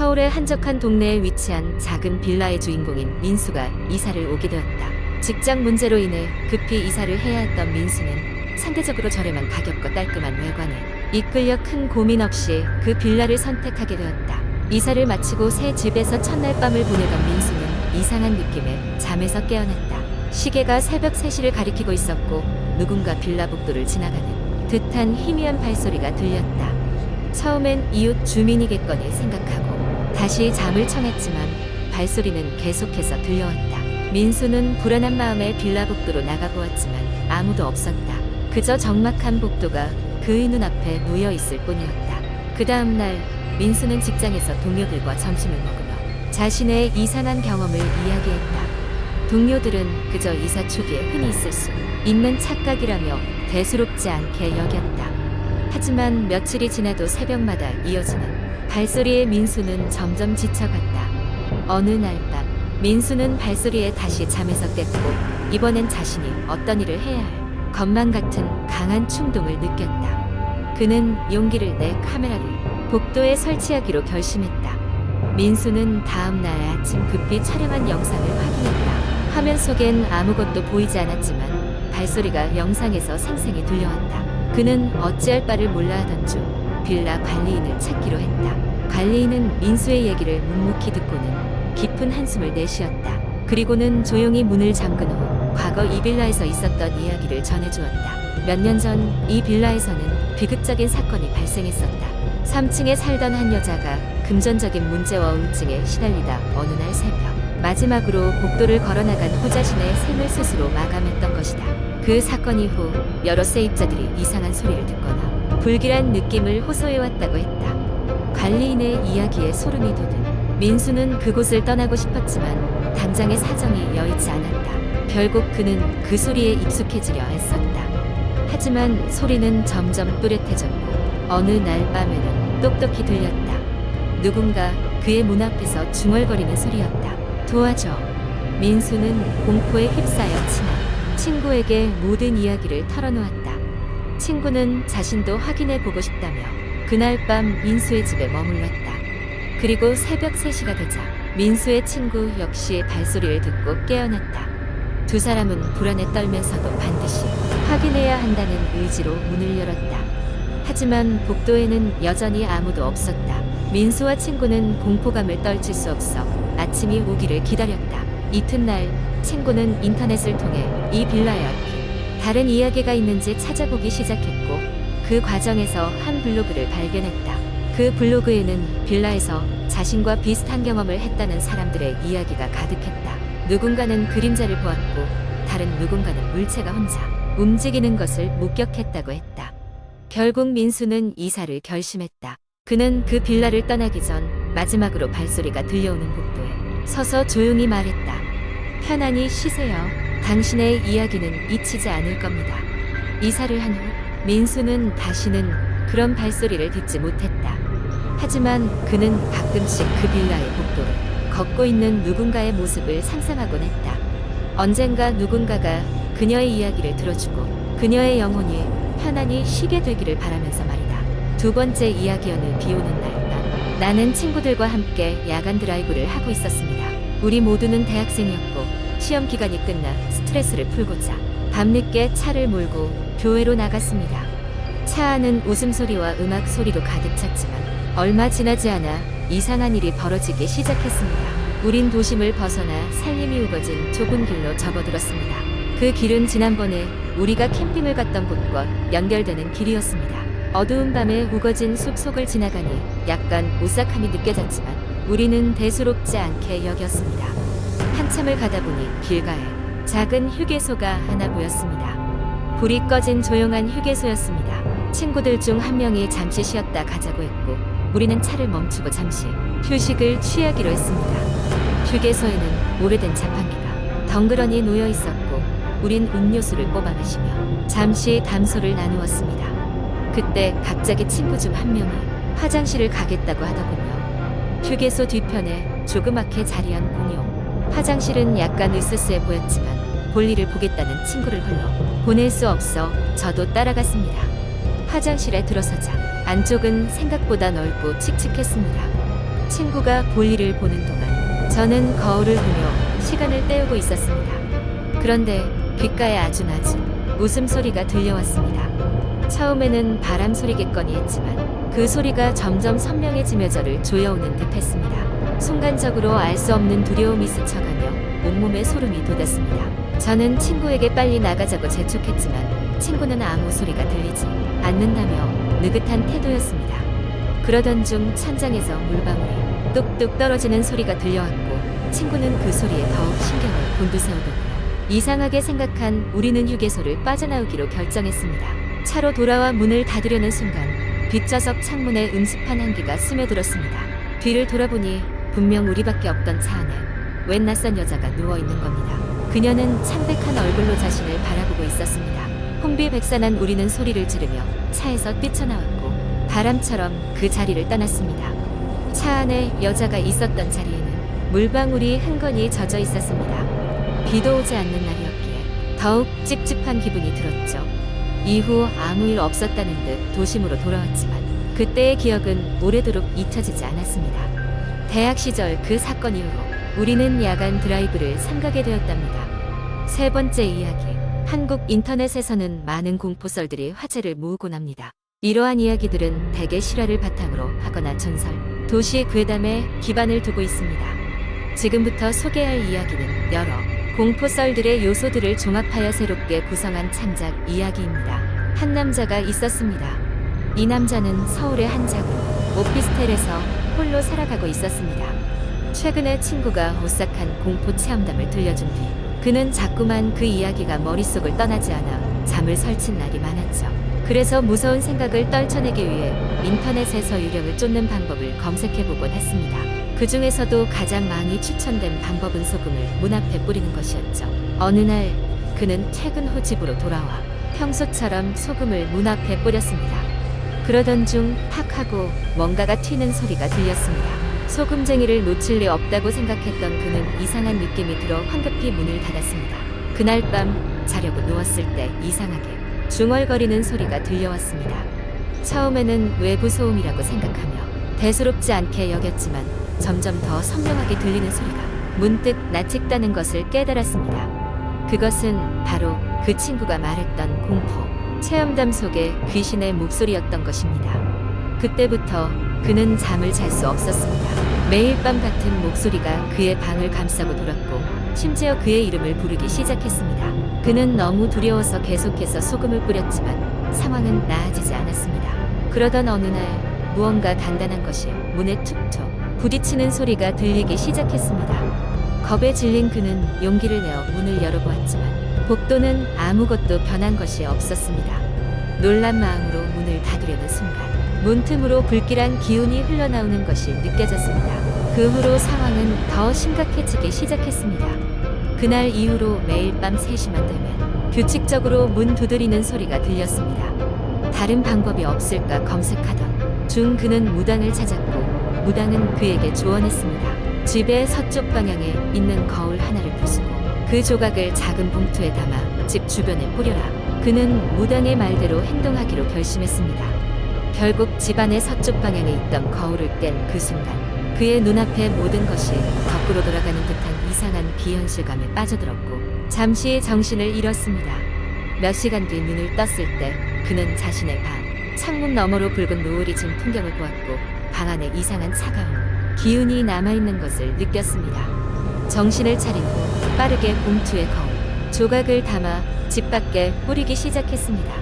서울의 한적한 동네에 위치한 작은 빌라의 주인공인 민수가 이사를 오게 되었다. 직장 문제로 인해 급히 이사를 해야 했던 민수는 상대적으로 저렴한 가격과 깔끔한 외관에 이끌려 큰 고민 없이 그 빌라를 선택하게 되었다. 이사를 마치고 새 집에서 첫날 밤을 보내던 민수는 이상한 느낌에 잠에서 깨어났다. 시계가 새벽 3시를 가리키고 있었고 누군가 빌라 복도를 지나가는 듯한 희미한 발소리가 들렸다. 처음엔 이웃 주민이겠거니 생각하고 다시 잠을 청했지만 발소리는 계속해서 들려왔다. 민수는 불안한 마음에 빌라 복도로 나가보았지만 아무도 없었다. 그저 적막한 복도가 그의 눈앞에 놓여 있을 뿐이었다. 그 다음날 민수는 직장에서 동료들과 점심을 먹으며 자신의 이상한 경험을 이야기했다. 동료들은 그저 이사 초기에 흔히 있을 수 있는 착각이라며 대수롭지 않게 여겼다. 하지만 며칠이 지나도 새벽마다 이어지는 발소리에 민수는 점점 지쳐갔다. 어느 날 밤, 민수는 발소리에 다시 잠에서 깼고, 이번엔 자신이 어떤 일을 해야 할 것만 같은 강한 충동을 느꼈다. 그는 용기를 내 카메라를 복도에 설치하기로 결심했다. 민수는 다음 날 아침 급히 촬영한 영상을 확인했다. 화면 속엔 아무것도 보이지 않았지만 발소리가 영상에서 생생히 들려왔다. 그는 어찌할 바를 몰라 하던 중 빌라 관리인을 찾기로 했다. 관리인은 민수의 얘기를 묵묵히 듣고는 깊은 한숨을 내쉬었다. 그리고는 조용히 문을 잠근 후 과거 이 빌라에서 있었던 이야기를 전해주었다. 몇 년 전 이 빌라에서는 비극적인 사건이 발생했었다. 3층에 살던 한 여자가 금전적인 문제와 우울증에 시달리다 어느 날 새벽 마지막으로 복도를 걸어나간 호자신의 생을 스스로 마감했던 것이다. 그 사건 이후 여러 세입자들이 이상한 소리를 듣거나 불길한 느낌을 호소해왔다고 했다. 관리인의 이야기에 소름이 돋은 민수는 그곳을 떠나고 싶었지만 당장의 사정이 여의치 않았다. 결국 그는 그 소리에 익숙해지려 애썼다. 하지만 소리는 점점 뚜렷해졌고 어느 날 밤에는 똑똑히 들렸다. 누군가 그의 문 앞에서 중얼거리는 소리였다. 도와줘. 민수는 공포에 휩싸여 친한 친구에게 모든 이야기를 털어놓았다. 친구는 자신도 확인해 보고 싶다며 그날 밤 민수의 집에 머물렀다. 그리고 새벽 3시가 되자 민수의 친구 역시 발소리를 듣고 깨어났다. 두 사람은 불안에 떨면서도 반드시 확인해야 한다는 의지로 문을 열었다. 하지만 복도에는 여전히 아무도 없었다. 민수와 친구는 공포감을 떨칠 수 없어 아침이 오기를 기다렸다. 이튿날 친구는 인터넷을 통해 이 얽힌 다른 이야기가 있는지 찾아보기 시작했고 그 과정에서 한 블로그를 발견했다. 그 블로그에는 빌라에서 자신과 비슷한 경험을 했다는 사람들의 이야기가 가득했다. 누군가는 그림자를 보았고 다른 누군가는 물체가 혼자 움직이는 것을 목격했다고 했다. 결국 민수는 이사를 결심했다. 그는 그 빌라를 떠나기 전 마지막으로 발소리가 들려오는 복도에 서서 조용히 말했다. 편안히 쉬세요. 당신의 이야기는 잊히지 않을 겁니다. 이사를 한 후 민수는 다시는 그런 발소리를 듣지 못했다. 하지만 그는 가끔씩 그 빌라의 복도를 걷고 있는 누군가의 모습을 상상하곤 했다. 언젠가 누군가가 그녀의 이야기를 들어주고 그녀의 영혼이 편안히 쉬게 되기를 바라면서 말이다. 두 번째 이야기여는 비 오는 날 밤. 나는 친구들과 함께 야간 드라이브를 하고 있었습니다. 우리 모두는 대학생이었고 시험 기간이 끝나 스트레스를 풀고자 밤늦게 차를 몰고 교회로 나갔습니다. 차 안은 웃음소리와 음악 소리로 가득 찼지만 얼마 지나지 않아 이상한 일이 벌어지기 시작했습니다. 우린 도심을 벗어나 산림이 우거진 좁은 길로 접어들었습니다. 그 길은 지난번에 우리가 캠핑을 갔던 곳과 연결되는 길이었습니다. 어두운 밤에 우거진 숲 속을 지나가니 약간 오싹함이 느껴졌지만 우리는 대수롭지 않게 여겼습니다. 한참을 가다 보니 길가에 작은 휴게소가 하나 보였습니다. 불이 꺼진 조용한 휴게소였습니다. 친구들 중 한 명이 잠시 쉬었다 가자고 했고 우리는 차를 멈추고 잠시 휴식을 취하기로 했습니다. 휴게소에는 오래된 자판기가 덩그러니 놓여 있었고 우린 음료수를 뽑아 마시며 잠시 담소를 나누었습니다. 그때 갑자기 친구 중 한 명이 화장실을 가겠다고 하더군요. 휴게소 뒤편에 조그맣게 자리한 공용. 화장실은 약간 으스스해 보였지만 볼일을 보겠다는 친구를 홀로 보낼 수 없어 저도 따라갔습니다. 화장실에 들어서자 안쪽은 생각보다 넓고 칙칙했습니다. 친구가 볼일을 보는 동안 저는 거울을 보며 시간을 때우고 있었습니다. 그런데 귓가에 아주 낮은 웃음소리가 들려왔습니다. 처음에는 바람 소리겠거니 했지만 그 소리가 점점 선명해지며 저를 조여오는 듯 했습니다. 순간적으로 알 수 없는 두려움이 스쳐가며 온몸에 소름이 돋았습니다. 저는 친구에게 빨리 나가자고 재촉했지만 친구는 아무 소리가 들리지 않는다며 느긋한 태도였습니다. 그러던 중 천장에서 물방울이 뚝뚝 떨어지는 소리가 들려왔고 친구는 그 소리에 더욱 신경을 곤두세우더군요. 이상하게 생각한 우리는 휴게소를 빠져나오기로 결정했습니다. 차로 돌아와 문을 닫으려는 순간 뒷좌석 창문에 음습한 한기가 스며들었습니다. 뒤를 돌아보니 분명 우리밖에 없던 차 안에 웬 낯선 여자가 누워 있는 겁니다. 그녀는 창백한 얼굴로 자신을 바라보고 있었습니다. 혼비백산한 우리는 소리를 지르며 차에서 뛰쳐나왔고 바람처럼 그 자리를 떠났습니다. 차 안에 여자가 있었던 자리에는 물방울이 흥건히 젖어 있었습니다. 비도 오지 않는 날이었기에 더욱 찝찝한 기분이 들었죠. 이후 아무 일 없었다는 듯 도심으로 돌아왔지만 그때의 기억은 오래도록 잊혀지지 않았습니다. 대학 시절 그 사건 이후로 우리는 야간 드라이브를 삼가게 되었답니다. 세 번째 이야기. 한국 인터넷에서는 많은 공포썰들이 화제를 모으곤 합니다. 이러한 이야기들은 대개 실화를 바탕으로 하거나 전설, 도시 괴담에 기반을 두고 있습니다. 지금부터 소개할 이야기는 여러 공포썰들의 요소들을 종합하여 새롭게 구성한 창작 이야기입니다. 한 남자가 있었습니다. 이 남자는 서울의 한 작은 오피스텔에서 홀로 살아가고 있었습니다. 최근에 친구가 오싹한 공포 체험담을 들려준 뒤 그는 자꾸만 그 이야기가 머릿속을 떠나지 않아 잠을 설친 날이 많았죠. 그래서 무서운 생각을 떨쳐내기 위해 인터넷에서 유령을 쫓는 방법을 검색해보곤 했습니다. 그 중에서도 가장 많이 추천된 방법은 소금을 문 앞에 뿌리는 것이었죠. 어느 날 그는 퇴근 후 집으로 돌아와 평소처럼 소금을 문 앞에 뿌렸습니다. 그러던 중탁 하고 뭔가가 튀는 소리가 들렸습니다. 소금쟁이를 놓칠 리 없다고 생각했던 그는 이상한 느낌이 들어 황급히 문을 닫았습니다. 그날 밤 자려고 누웠을 때 이상하게 중얼거리는 소리가 들려왔습니다. 처음에는 외부 소음이라고 생각하며 대수롭지 않게 여겼지만 점점 더 선명하게 들리는 소리가 문득 나찍다는 것을 깨달았습니다. 그것은 바로 그 친구가 말했던 공포, 체험담 속의 귀신의 목소리였던 것입니다. 그때부터 그는 잠을 잘 수 없었습니다. 매일 밤 같은 목소리가 그의 방을 감싸고 돌았고, 심지어 그의 이름을 부르기 시작했습니다. 그는 너무 두려워서 계속해서 소금을 뿌렸지만 상황은 나아지지 않았습니다. 그러던 어느 날 무언가 단단한 것이 문에 툭툭 부딪히는 소리가 들리기 시작했습니다. 겁에 질린 그는 용기를 내어 문을 열어보았지만 복도는 아무것도 변한 것이 없었습니다. 놀란 마음으로 문을 닫으려는 순간 문틈으로 불길한 기운이 흘러나오는 것이 느껴졌습니다. 그 후로 상황은 더 심각해지기 시작했습니다. 그날 이후로 매일 밤 3시만 되면 규칙적으로 문 두드리는 소리가 들렸습니다. 다른 방법이 없을까 검색하던 중 그는 무당을 찾았고 무당은 그에게 조언했습니다. 집의 서쪽 방향에 있는 거울 하나를 부수고 그 조각을 작은 봉투에 담아 집 주변에 뿌려라. 그는 무당의 말대로 행동하기로 결심했습니다. 결국 집안의 서쪽 방향에 있던 거울을 깬그 순간 그의 눈앞에 모든 것이 거꾸로 돌아가는 듯한 이상한 비현실감에 빠져들었고 잠시 정신을 잃었습니다. 몇 시간 뒤 눈을 떴을 때 그는 자신의 방 창문 너머로 붉은 노을이 진 풍경을 보았고 방 안에 이상한 차가운 기운이 남아있는 것을 느꼈습니다. 정신을 후 빠르게 봉투에 거울 조각을 담아 집 밖에 뿌리기 시작했습니다.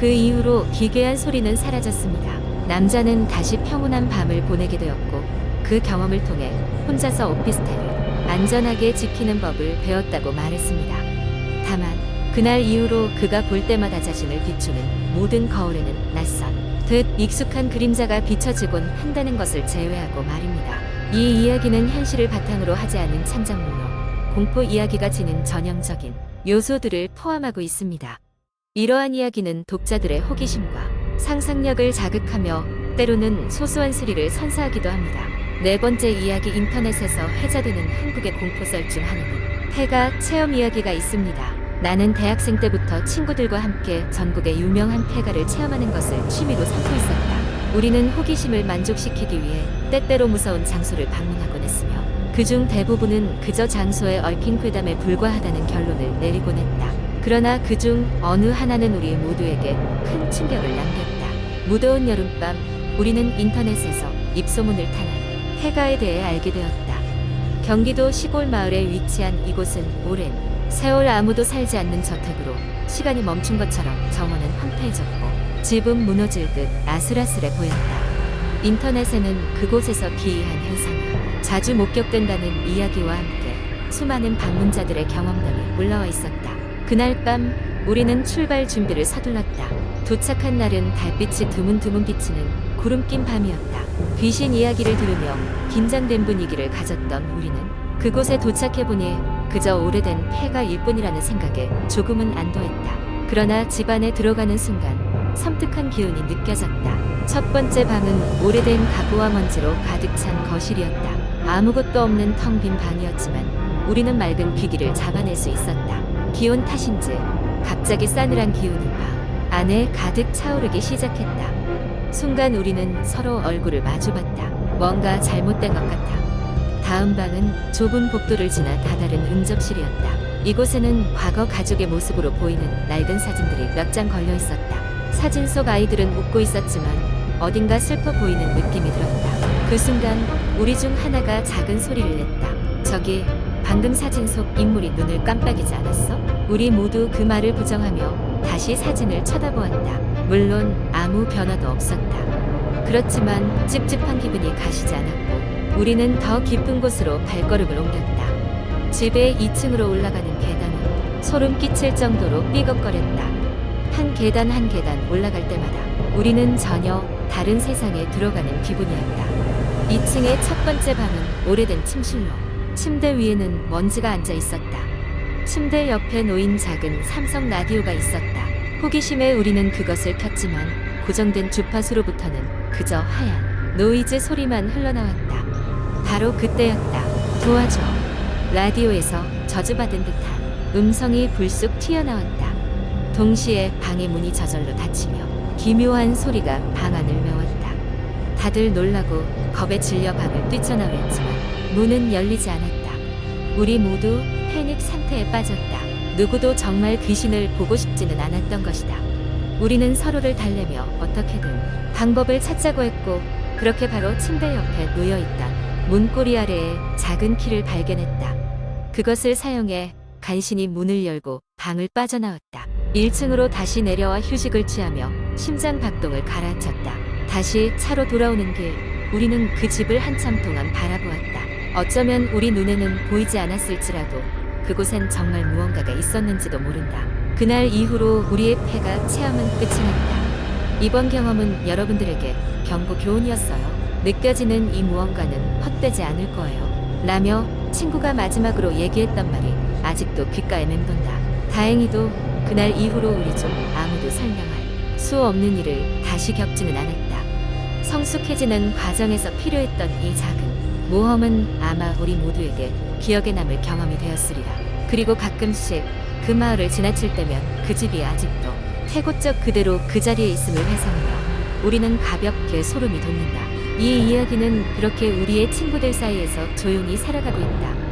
그 이후로 기괴한 소리는 사라졌습니다. 남자는 다시 평온한 밤을 보내게 되었고 그 경험을 통해 혼자서 오피스텔을 안전하게 지키는 법을 배웠다고 말했습니다. 다만 그날 이후로 그가 볼 때마다 자신을 비추는 모든 거울에는 낯선 듯 익숙한 그림자가 비춰지곤 한다는 것을 제외하고 말입니다. 이 이야기는 현실을 바탕으로 하지 않은 창작물로 공포 이야기가 지닌 전형적인 요소들을 포함하고 있습니다. 이러한 이야기는 독자들의 호기심과 상상력을 자극하며 때로는 소소한 스릴을 선사하기도 합니다. 네 번째 이야기 인터넷에서 회자되는 한국의 공포썰 중 하나는 폐가 체험 이야기가 있습니다. 나는 대학생 때부터 친구들과 함께 전국의 유명한 폐가를 체험하는 것을 취미로 삼고 있었다. 우리는 호기심을 만족시키기 위해 때때로 무서운 장소를 방문하곤 했으며 그중 대부분은 그저 장소에 얽힌 괴담에 불과하다는 결론을 내리곤 했다. 그러나 그중 어느 하나는 우리 모두에게 큰 충격을 남겼다. 무더운 여름밤 우리는 인터넷에서 입소문을 타는 폐가에 대해 알게 되었다. 경기도 시골 마을에 위치한 이곳은 오랜 세월 아무도 살지 않는 저택으로 시간이 멈춘 것처럼 정원은 황폐해졌고 집은 무너질 듯 아슬아슬해 보였다. 인터넷에는 그곳에서 기이한 현상이 자주 목격된다는 이야기와 함께 수많은 방문자들의 경험담이 올라와 있었다. 그날 밤 우리는 출발 준비를 서둘렀다. 도착한 날은 달빛이 드문드문 비치는 구름 낀 밤이었다. 귀신 이야기를 들으며 긴장된 분위기를 가졌던 우리는 그곳에 도착해보니 그저 오래된 폐가일 뿐이라는 생각에 조금은 안도했다. 그러나 집 안에 들어가는 순간 섬뜩한 기운이 느껴졌다. 첫 번째 방은 오래된 가구와 먼지로 가득 찬 거실이었다. 아무것도 없는 텅 빈 방이었지만 우리는 맑은 귀기를 잡아낼 수 있었다. 기온 탓인지 갑자기 싸늘한 기운이 방 안에 가득 차오르기 시작했다. 순간 우리는 서로 얼굴을 마주봤다. 뭔가 잘못된 것 같아. 다음 방은 좁은 복도를 지나 다다른 응접실이었다. 이곳에는 과거 가족의 모습으로 보이는 낡은 사진들이 몇 장 걸려 있었다. 사진 속 아이들은 웃고 있었지만 어딘가 슬퍼 보이는 느낌이 들었다. 그 순간 우리 중 하나가 작은 소리를 냈다. 저기 방금 사진 속 인물이 눈을 깜빡이지 않았어? 우리 모두 그 말을 부정하며 다시 사진을 쳐다보았다. 물론 아무 변화도 없었다. 그렇지만 찝찝한 기분이 가시지 않았고 우리는 더 깊은 곳으로 발걸음을 옮겼다. 집의 2층으로 올라가는 계단은 소름 끼칠 정도로 삐걱거렸다. 한 계단 한 계단 올라갈 때마다 우리는 전혀 다른 세상에 들어가는 기분이었다. 2층의 첫 번째 방은 오래된 침실로 침대 위에는 먼지가 앉아 있었다. 침대 옆에 놓인 작은 삼성 라디오가 있었다. 호기심에 우리는 그것을 켰지만 고정된 주파수로부터는 그저 하얀 노이즈 소리만 흘러나왔다. 바로 그때였다. 도와줘. 라디오에서 저주받은 듯한 음성이 불쑥 튀어나왔다. 동시에 방의 문이 저절로 닫히며 기묘한 소리가 방 안을 메웠다. 다들 놀라고 겁에 질려 방을 뛰쳐나왔지만 문은 열리지 않았다. 우리 모두 패닉 상태에 빠졌다. 누구도 정말 귀신을 보고 싶지는 않았던 것이다. 우리는 서로를 달래며 어떻게든 방법을 찾자고 했고 그렇게 바로 침대 옆에 놓여 있던 문고리 아래에 작은 키를 발견했다. 그것을 사용해 간신히 문을 열고 방을 빠져나왔다. 1층으로 다시 내려와 휴식을 취하며 심장 박동을 가라앉혔다. 다시 차로 돌아오는 길, 우리는 그 집을 한참 동안 바라보았다. 어쩌면 우리 눈에는 보이지 않았을지라도 그곳엔 정말 무언가가 있었는지도 모른다. 그날 이후로 우리의 폐가 체험은 끝이 났다. 이번 경험은 여러분들에게 경고 교훈이었어요. 느껴지는 이 무언가는 헛되지 않을 거예요. 라며 친구가 마지막으로 얘기했던 말이 아직도 귓가에 맴돈다. 다행히도 그날 이후로 우리 중 아무도 설명할 수 없는 일을 다시 겪지는 않았다. 성숙해지는 과정에서 필요했던 이 작은 모험은 아마 우리 모두에게 기억에 남을 경험이 되었으리라. 그리고 가끔씩 그 마을을 지나칠 때면 그 집이 아직도 태고적 그대로 그 자리에 있음을 회상하며 우리는 가볍게 소름이 돋는다. 이 이야기는 그렇게 우리의 친구들 사이에서 조용히 살아가고 있다.